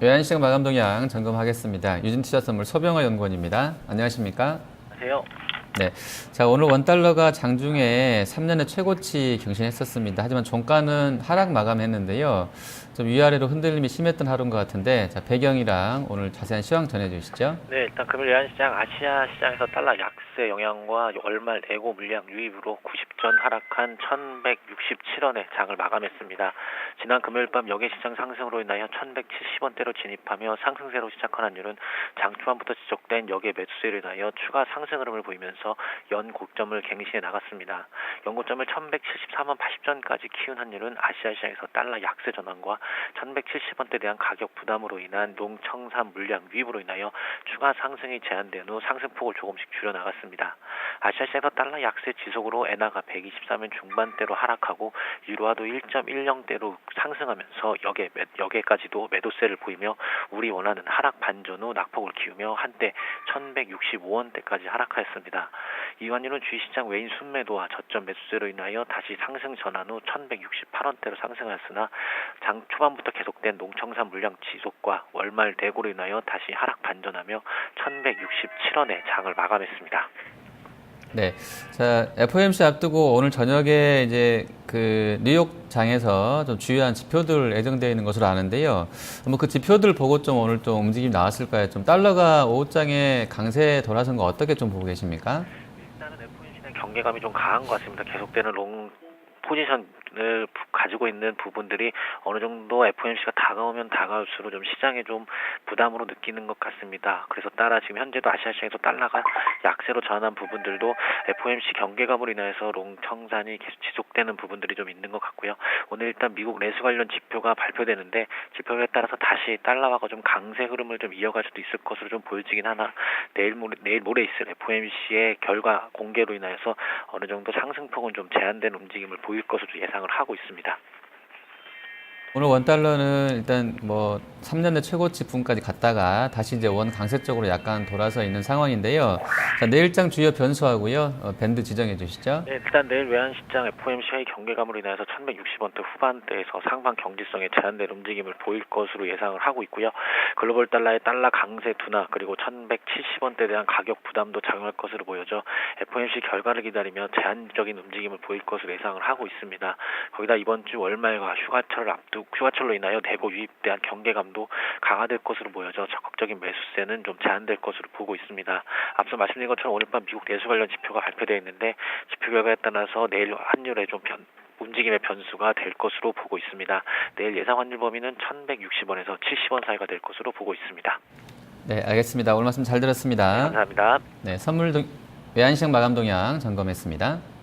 외환시장 마감 동향 점검하겠습니다. 유진 투자 선물 소병호 연구원입니다. 안녕하십니까? 안녕하세요. 네. 자, 오늘 원달러가 장중에 3년의 최고치 경신했었습니다. 하지만 종가는 하락 마감했는데요. 좀 위아래로 흔들림이 심했던 하루인 것 같은데, 자, 배경이랑 오늘 자세한 시황 전해주시죠. 네, 일단 금요일 외환시장 아시아 시장에서 달러 약세 영향과 월말 내고 물량 유입으로 90전 하락한 1,167원의 장을 마감했습니다. 지난 금요일 밤 여객시장 상승으로 인하여 1,170원대로 진입하며 상승세로 시작한 환율은 장 초반부터 지속된 역의 매수세로 인하여 추가 상승 흐름을 보이면서 연 고점을 갱신해 나갔습니다. 연 고점을 1,174만 80전까지 키운 환율은 아시아 시장에서 달러 약세 전환과 1,170원대 대한 가격 부담으로 인한 농청산 물량 유입으로 인하여 추가 상승이 제한된 후 상승폭을 조금씩 줄여 나갔습니다. 아시아 시장에서 달러 약세 지속으로 엔화가 123엔 중반대로 하락하고 유로화도 1.10대로 상승하면서 역에 매- 역에까지도 매도세를 보이며 우리 원화는 하락 반전 후 낙폭을 키우며 한때 1,165원대까지 하락하였습니다. 이 환율은 주식시장 외인 순매도와 저점 매수세로 인하여 다시 상승 전환 후 1,168원대로 상승하였으나 장 초반부터 계속된 농청산 물량 지속과 월말 대고로 인하여 다시 하락 반전하며 1,167원의 장을 마감했습니다. 네. 자, FOMC 앞두고 오늘 저녁에 이제 그 뉴욕 장에서 좀 주요한 지표들 예정되어 있는 것으로 아는데요. 뭐 그 지표들 보고 좀 오늘 좀 움직임이 나왔을까요? 좀 달러가 오후장에 강세 돌아선 거 어떻게 좀 보고 계십니까? 경계감이 좀 강한 것 같습니다. 계속되는 롱 포지션 을 부- 가지고 있는 부분들이 어느 정도 FOMC가 다가오면 다가올수록 좀 시장에 좀 부담으로 느끼는 것 같습니다. 그래서 따라 지금 현재도 아시아 시장에서 달러가 약세로 전환한 부분들도 FOMC 경계감으로 인해서 롱 청산이 계속 지속되는 부분들이 좀 있는 것 같고요. 오늘 일단 미국 내수 관련 지표가 발표되는데 지표에 따라서 다시 달러화가 좀 강세 흐름을 좀 이어갈 수도 있을 것으로 좀 보여지긴 하나 내일 모레, 내일 모레 있을 FOMC의 결과 공개로 인하여서 어느 정도 상승폭은 좀 제한된 움직임을 보일 것으로 예상을 하고 있습니다. 오늘 원 달러는 일단 뭐 3년의 최고치 부분까지 갔다가 다시 이제 원 강세 쪽으로 약간 돌아서 있는 상황인데요. 자, 내일장 주요 변수하고요. 어, 밴드 지정해 주시죠. 네, 일단 내일 외환시장 FOMC의 경계감으로 인해서 1160원대 후반대에서 상방 경직성에 제한된 움직임을 보일 것으로 예상을 하고 있고요. 글로벌 달러의 달러 강세 둔화 그리고 1170원대에 대한 가격 부담도 작용할 것으로 보여져 FOMC 결과를 기다리며 제한적인 움직임을 보일 것으로 예상을 하고 있습니다. 거기다 이번 주 월말과 휴가철을 앞두 휴가철로 인하여 대고 유입 대한 경계감도 강화될 것으로 보여져 적극적인 매수세는 좀 제한될 것으로 보고 있습니다. 앞서 말씀드린 것처럼 오늘 밤 미국 내수 관련 지표가 발표되어 있는데 지표 결과에 따라서 내일 환율의 좀 변, 움직임의 변수가 될 것으로 보고 있습니다. 내일 예상 환율 범위는 1,160원에서 70원 사이가 될 것으로 보고 있습니다. 네, 알겠습니다. 오늘 말씀 잘 들었습니다. 감사합니다. 네, 선물 동, 외환시장 마감 동향 점검했습니다.